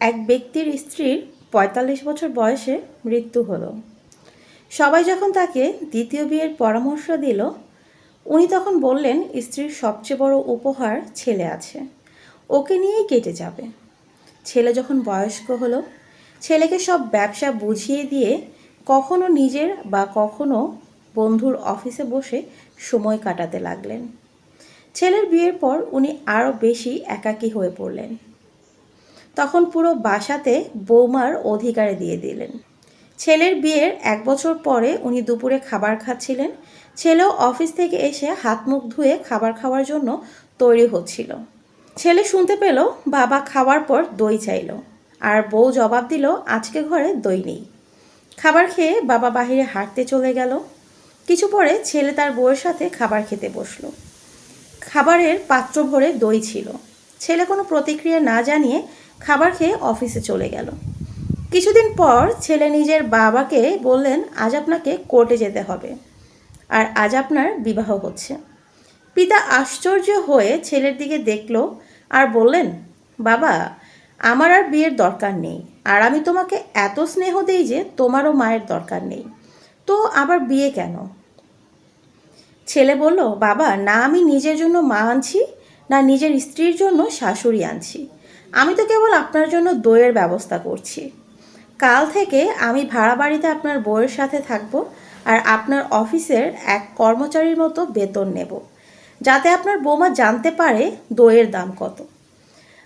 এক ব্যক্তির স্ত্রীর পঁয়তাল্লিশ বছর বয়সে মৃত্যু হলো। সবাই যখন তাকে দ্বিতীয় বিয়ের পরামর্শ দিল, উনি তখন বললেন, স্ত্রীর সবচেয়ে বড় উপহার ছেলে আছে। ওকে নিয়েই কেটে যাবে। ছেলে যখন বয়স্ক হলো, ছেলেকে সব ব্যবসা বুঝিয়ে দিয়ে কখনো নিজের বা কখনো বন্ধুর অফিসে বসে সময় কাটাতে লাগলেন। ছেলের বিয়ের পর উনি আরও বেশি একাকী হয়ে পড়লেন। তখন পুরো বাসাতে বৌমার অধিকারে দিয়ে দিলেন। ছেলের বিয়ের এক বছর পরে উনি দুপুরে খাবার খাচ্ছিলেন। ছেলেও অফিস থেকে এসে হাত মুখ ধুয়ে খাবার খাওয়ার জন্য তৈরি হচ্ছিল। ছেলে শুনতে পেল বাবা খাওয়ার পর দই চাইলো আর বউ জবাব দিল, আজকে ঘরে দই নেই। খাবার খেয়ে বাবা বাহিরে হাঁটতে চলে গেল। কিছু পরে ছেলে তার বউয়ের সাথে খাবার খেতে বসল। খাবারের পাত্র ভরে দই ছিল। ছেলে কোনো প্রতিক্রিয়া না জানিয়ে খাবার খেয়ে অফিসে চলে গেল। কিছুদিন পর ছেলে নিজের বাবাকে বললেন, আজ আপনাকে কোর্টে যেতে হবে। আর আজ আপনার বিবাহ হচ্ছে। পিতা আশ্চর্য হয়ে ছেলের দিকে দেখল আর বললেন, বাবা, আমার আর বিয়ের দরকার নেই। আর আমি তোমাকে এত স্নেহ দেই যে তোমারও মায়ের দরকার নেই। তো আবার বিয়ে কেন? ছেলে বলল, বাবা, না আমি নিজের জন্য মা আনছি, না নিজের স্ত্রীর জন্য শাশুড়ি আনছি। আমি তো কেবল আপনার জন্য দইয়ের ব্যবস্থা করছি। কাল থেকে আমি ভাড়া বাড়িতে আপনার বউয়ের সাথে থাকব আর আপনার অফিসের এক কর্মচারীর মতো বেতন নেব, যাতে আপনার বৌমা জানতে পারে দইয়ের দাম কত।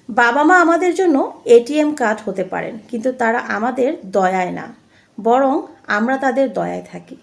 বাবা মা আমাদের জন্য এটিএম কার্ড হতে পারেন, কিন্তু তারা আমাদের দয়ায় না, বরং আমরা তাদের দয়ায় থাকি।